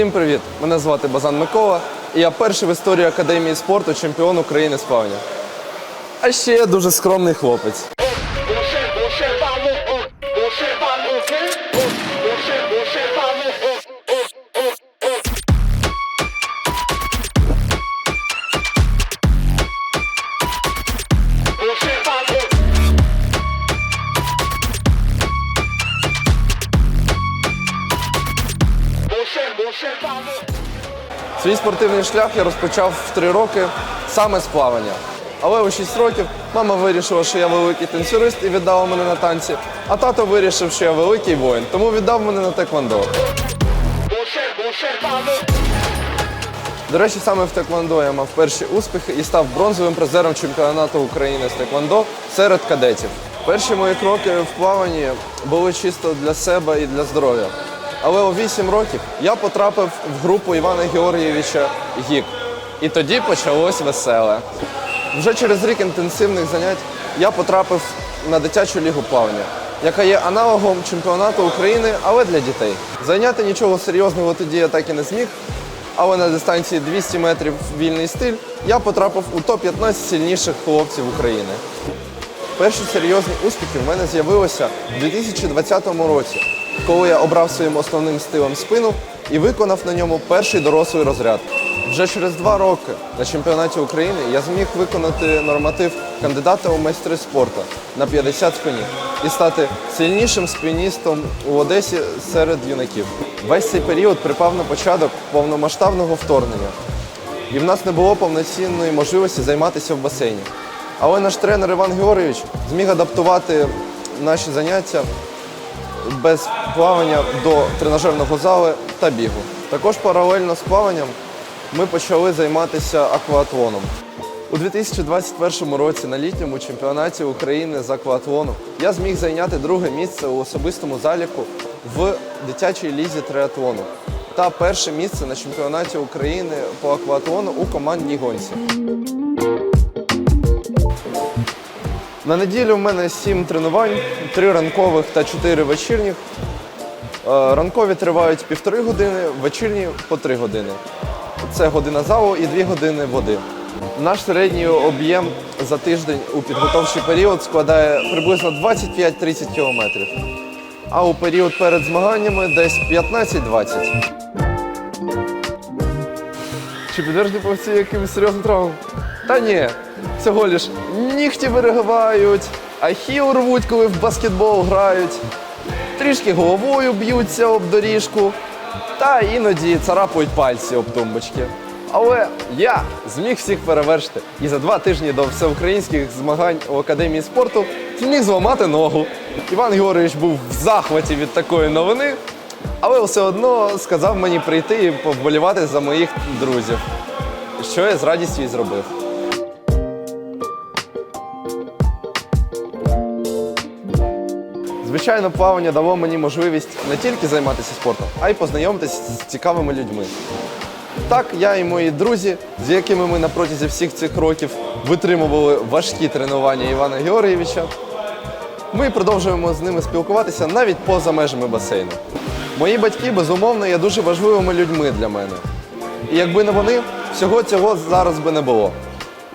Всім привіт! Мене звати Базан Микола, і я перший в історії Академії спорту чемпіон України з плавання. А ще я дуже скромний хлопець. Свій спортивний шлях я розпочав в три роки саме з плавання. Але у 6 років мама вирішила, що я великий танцюрист і віддала мене на танці, а тато вирішив, що я великий воїн, тому віддав мене на теквондо. До речі, саме в теквондо я мав перші успіхи і став бронзовим призером чемпіонату України з теквондо серед кадетів. Перші мої кроки в плаванні були чисто для себе і для здоров'я. Але у 8 років я потрапив в групу Івана Георгійовича ГІК. І тоді почалось веселе. Вже через рік інтенсивних занять я потрапив на дитячу лігу плавання, яка є аналогом чемпіонату України, але для дітей. Зайняти нічого серйозного тоді я так і не зміг, але на дистанції 200 метрів вільний стиль я потрапив у топ-15 сильніших хлопців України. Перші серйозні успіхи в мене з'явилися у 2020 році, коли я обрав своїм основним стилем спину і виконав на ньому перший дорослий розряд. Вже через два роки на чемпіонаті України я зміг виконати норматив кандидата у майстри спорту на 50 спині і стати сильнішим спіністом у Одесі серед юнаків. Весь цей період припав на початок повномасштабного вторгнення. І в нас не було повноцінної можливості займатися в басейні. Але наш тренер Іван Георгійович зміг адаптувати наші заняття без плавання до тренажерного залу та бігу. Також паралельно з плаванням ми почали займатися акватлоном. У 2021 році на літньому чемпіонаті України з акватлону я зміг зайняти друге місце у особистому заліку в дитячій лізі триатлону та перше місце на чемпіонаті України по акватлону у командній гонці. На неділю в мене сім тренувань, три ранкових та чотири вечірніх. Е, Ранкові тривають півтори години, вечірні по три години. Це година залу і дві години води. Наш середній об'єм за тиждень у підготовчий період складає приблизно 25-30 кілометрів. А у період перед змаганнями десь 15-20. Чи підтверджені повці якимось серйозним травмам? Та ні, всього лиш нігті виригувають, ахіл рвуть, коли в баскетбол грають, трішки головою б'ються об доріжку, та іноді царапають пальці об тумбочки. Але я зміг всіх перевершити і за два тижні до всеукраїнських змагань у академії спорту зміг зламати ногу. Іван Георгійович був в захваті від такої новини, але все одно сказав мені прийти і повболівати за моїх друзів, що я з радістю і зробив. Звичайно, плавання дало мені можливість не тільки займатися спортом, а й познайомитися з цікавими людьми. Так, я і мої друзі, з якими ми на протязі всіх цих років витримували важкі тренування Івана Георгійовича, ми продовжуємо з ними спілкуватися навіть поза межами басейну. Мої батьки, безумовно, є дуже важливими людьми для мене. І якби не вони, всього цього зараз би не було.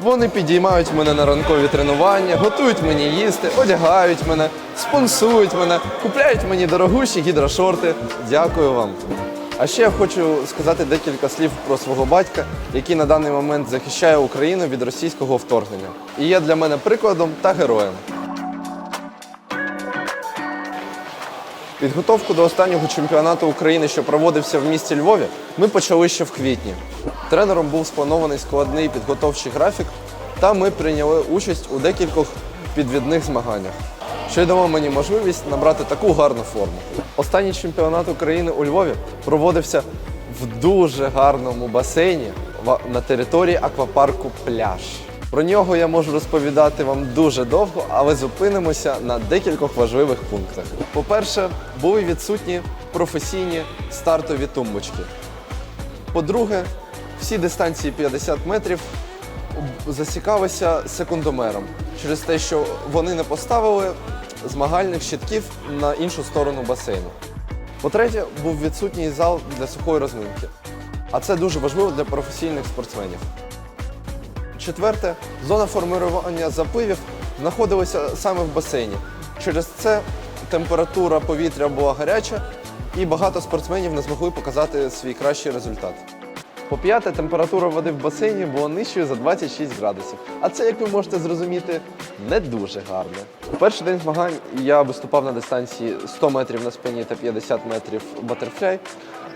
Вони підіймають мене на ранкові тренування, готують мені їсти, одягають мене, спонсують мене, купляють мені дорогущі гідрошорти. Дякую вам. А ще я хочу сказати декілька слів про свого батька, який на даний момент захищає Україну від російського вторгнення. І є для мене прикладом та героєм. Підготовку до останнього чемпіонату України, що проводився в місті Львові, ми почали ще в квітні. Тренером був спланований складний підготовчий графік, та ми прийняли участь у декількох підвідних змаганнях, що й дало мені можливість набрати таку гарну форму. Останній чемпіонат України у Львові проводився в дуже гарному басейні на території аквапарку Пляж. Про нього я можу розповідати вам дуже довго, але зупинимося на декількох важливих пунктах. По-перше, були відсутні професійні стартові тумбочки. По-друге, всі дистанції 50 метрів засікалися секундомером через те, що вони не поставили змагальних щитків на іншу сторону басейну. По-третє, був відсутній зал для сухої розминки. А це дуже важливо для професійних спортсменів. Четверте, зона формування запливів знаходилася саме в басейні. Через це температура повітря була гаряча, і багато спортсменів не змогли показати свій кращий результат. По п'яте, температура води в басейні була нижчою за 26 градусів. А це, як ви можете зрозуміти, не дуже гарно. У перший день змагань я виступав на дистанції 100 метрів на спині та 50 метрів батерфляй.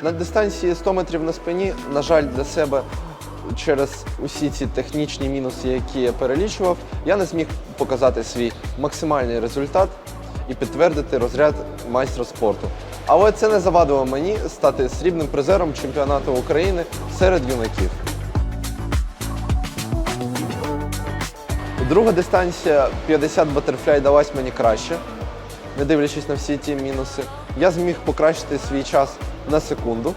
На дистанції 100 метрів на спині, на жаль, для себе через усі ці технічні мінуси, які я перелічував, я не зміг показати свій максимальний результат і підтвердити розряд майстра спорту. Але це не завадило мені стати срібним призером чемпіонату України серед юнаків. Друга дистанція 50 батерфляй далась мені краще, не дивлячись на всі ті мінуси. Я зміг покращити свій час на секунду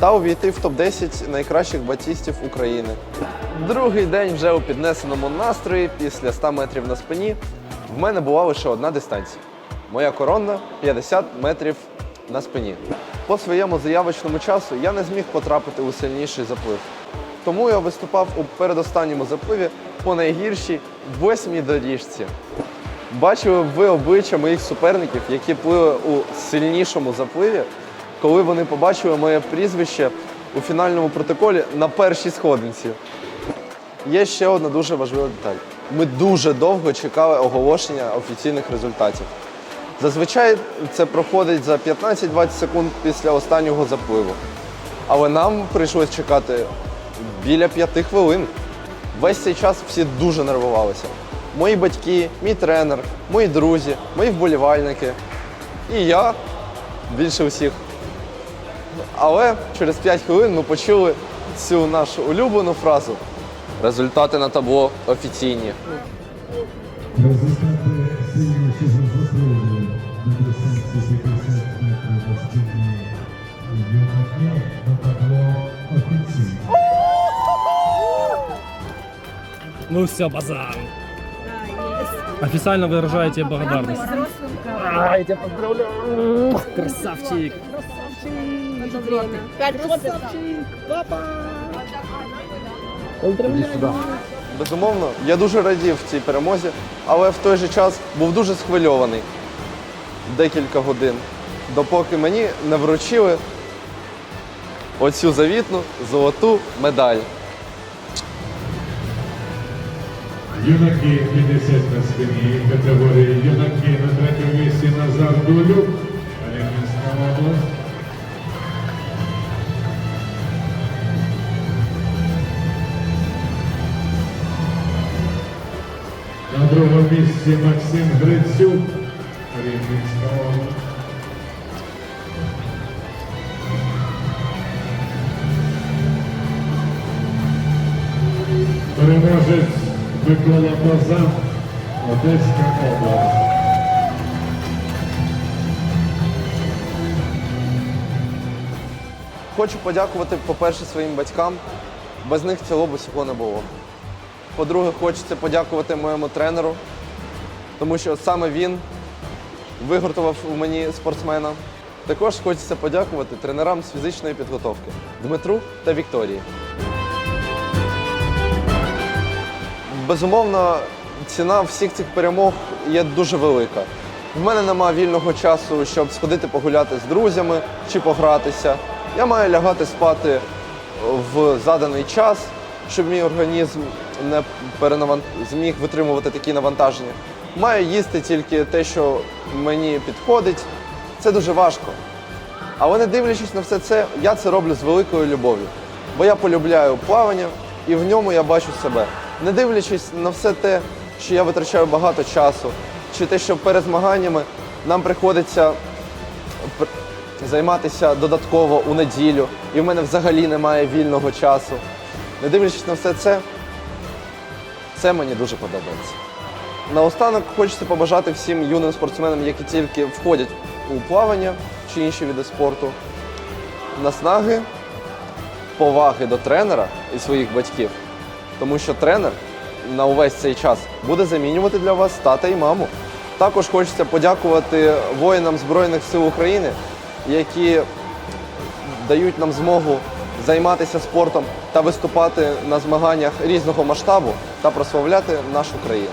та увійти в топ-10 найкращих батістів України. Другий день вже у піднесеному настрої після 100 метрів на спині в мене була лише одна дистанція. Моя коронна 50 метрів на спині. По своєму заявочному часу я не зміг потрапити у сильніший заплив. Тому я виступав у передостанньому запливі по найгіршій восьмій доріжці. Бачили ви обличчя моїх суперників, які плили у сильнішому запливі, коли вони побачили моє прізвище у фінальному протоколі на першій сходинці. Є ще одна дуже важлива деталь. Ми дуже довго чекали оголошення офіційних результатів. Зазвичай це проходить за 15-20 секунд після останнього запливу. Але нам прийшлось чекати біля п'яти хвилин. Весь цей час всі дуже нервувалися. Мої батьки, мій тренер, мої друзі, мої вболівальники. І я більше усіх. Але через 5 хвилин ми почули цю нашу улюблену фразу. Результати на табло офіційні. Результати сильніші за заслуги на дистанції 50 метрів на стіні юнаків на табло офіційно. Ну все, базар. Официально выражаю тебе благодарность. А, я тебя поздравляю. Красавчик. Безумовно, я дуже радів цій перемозі, але в той же час був дуже схвильований декілька годин, допоки мені не вручили оцю завітну золоту медаль. Юнаки 50 на спині категорії юнаки на третьому місці Назар Дулюк, Рівненська область. На другому місці Максим Грицюк, Рівненська область. Переможець Микола Базан, Одеська область. Хочу подякувати, по-перше, своїм батькам. Без них цього б усього не було. По-друге, хочеться подякувати моєму тренеру, тому що саме він виготовив у мені спортсмена. Також хочеться подякувати тренерам з фізичної підготовки Дмитру та Вікторії. Безумовно, ціна всіх цих перемог є дуже велика. В мене немає вільного часу, щоб сходити погуляти з друзями чи погратися. Я маю лягати спати в заданий час, щоб мій організм не перенаван... зміг витримувати такі навантаження. Маю їсти тільки те, що мені підходить. Це дуже важко. Але не дивлячись на все це, я це роблю з великою любов'ю. Бо я полюбляю плавання і в ньому я бачу себе. Не дивлячись на все те, що я витрачаю багато часу, чи те, що перед змаганнями нам приходиться займатися додатково у неділю, і в мене взагалі немає вільного часу. Не дивлячись на все це, це мені дуже подобається. Наостанок хочеться побажати всім юним спортсменам, які тільки входять у плавання чи інші види спорту, наснаги, поваги до тренера і своїх батьків. Тому що тренер на увесь цей час буде замінювати для вас тата і маму. Також хочеться подякувати воїнам Збройних сил України, які дають нам змогу займатися спортом та виступати на змаганнях різного масштабу та прославляти нашу країну.